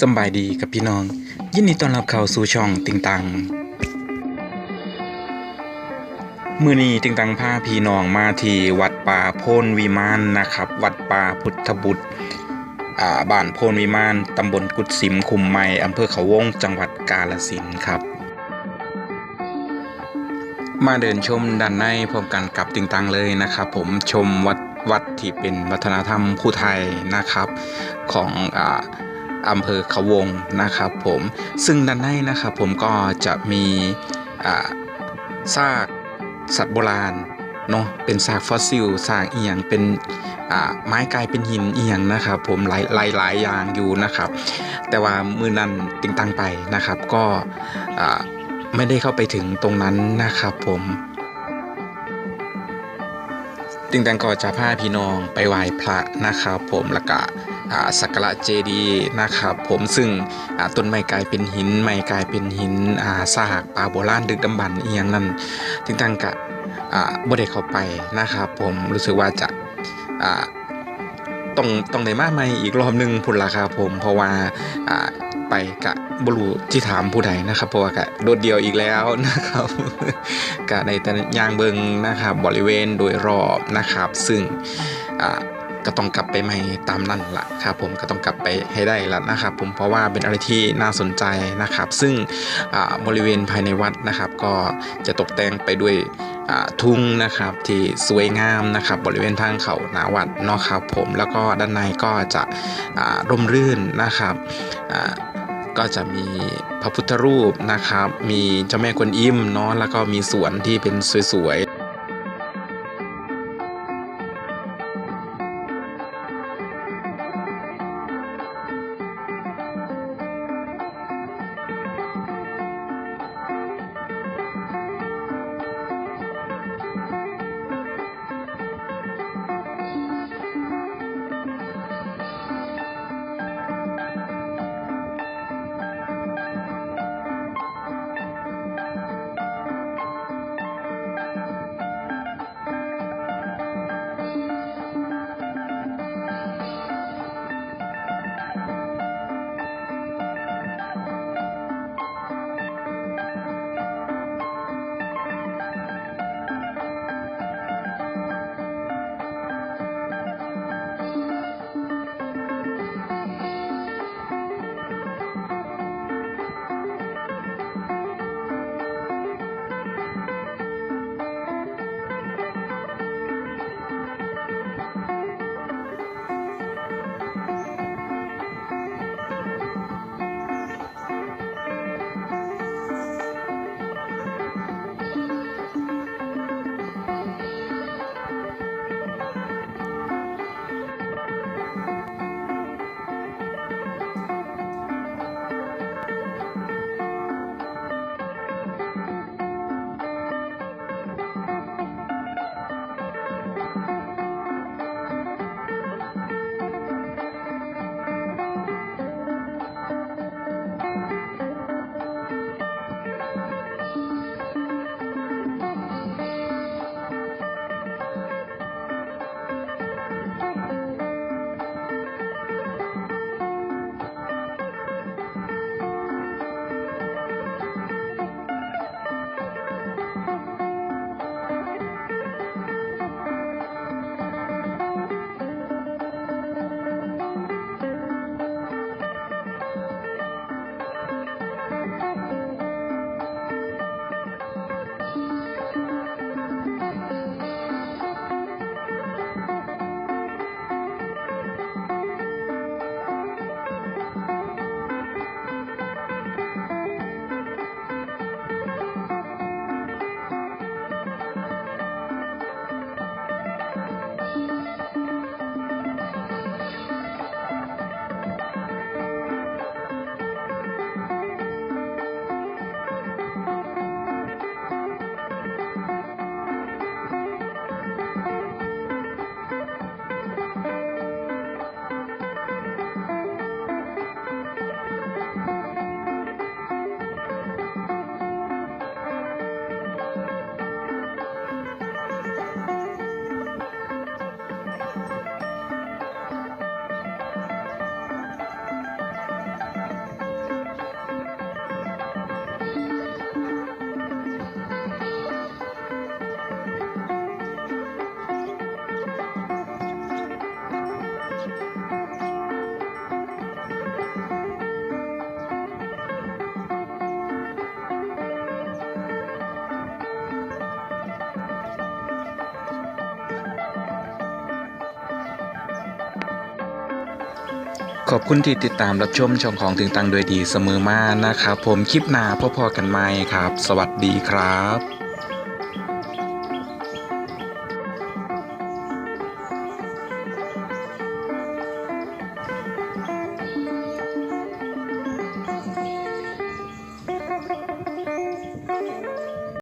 สบายดีกับพี่น้อง ยินดีต้อนรับเข้าสู่ช่องติงตังมือนี้ติงตังพาพี่น้องมาที่วัดป่าโพนวิมานนะครับ วัดป่าพุทธบุตรบ้านโพนวิมานตำบลกุดสิมคุมไมอำเภอเขาวงจังหวัดกาฬสินครับ มาเดินชมด้านในพร้อมกันกับติงตังเลยนะครับ ผมชมวัดวัดที่เป็นวัฒนธรรมผู้ไทยนะครับของอ่า อำเภอเขาวงนะครับผมซึ่งด้านในนะครับผมก็จะมีซากสัตว์โบราณเนาะเป็นซากฟอสซิลซากเอียงเป็นไม้กลายเป็นหินเอียงนะครับ ผมหลายหลายหลายอย่างอยู่นะครับ แต่ว่ามือนั้นติงตังไปนะครับ ก็ไม่ได้เข้าไปถึงตรงนั้นนะครับผม ติงแตงก็จะพาพี่น้องไปไหว้พระนะครับผมแล้วก็อสักการะเจดีนะครับผมซึ่งต้นไม้กลายเป็นหินไม้กลายเป็นหินอ่าสากป่าโบราณดึกดำบรรพ์เอียงนั่นติงแตงกะอ่าบ่ได้เข้าไปนะครับผมรู้สึกว่าจะอ่า ต้องต้องได้มาใหม่อีกรอบหนึงพุ่นละครับผมเพราะว่าอ่าไปกะบรูที่ถามผู้ใดนะครับ เพราะว่ากะโดดเดียวอีกแล้วนะครับกะในแต่ยางเบิงนะครับบริเวณโดยรอบนะครับ ซึ่งอ่าก็ต้องกลับไปใหม่ตามนั่นละครับผมก็ต้องกลับไปให้ได้ละนะครับ ผมเพราะว่าเป็นอะไรที่น่าสนใจนะครับ ซึ่งบริเวณภายในวัดนะครับ ก็จะตกแต่งไปด้วย ทุ่งนะครับที่สวยงามนะครับบริเวณทางเขานาวัดเนาะครับผมแล้วก็ด้านในก็จะร่มรื่นนะครับก็จะมีพระพุทธรูปนะครับ มีเจ้าแม่กวนอิมเนาะแล้วก็มีสวนที่เป็นสวย ขอบคุณที่ติดตามรับชมช่องของถึงตังโดยดีเสมอมานะครับ ผมคลิปหน้าพอๆกันไหมครับ สวัสดีครับ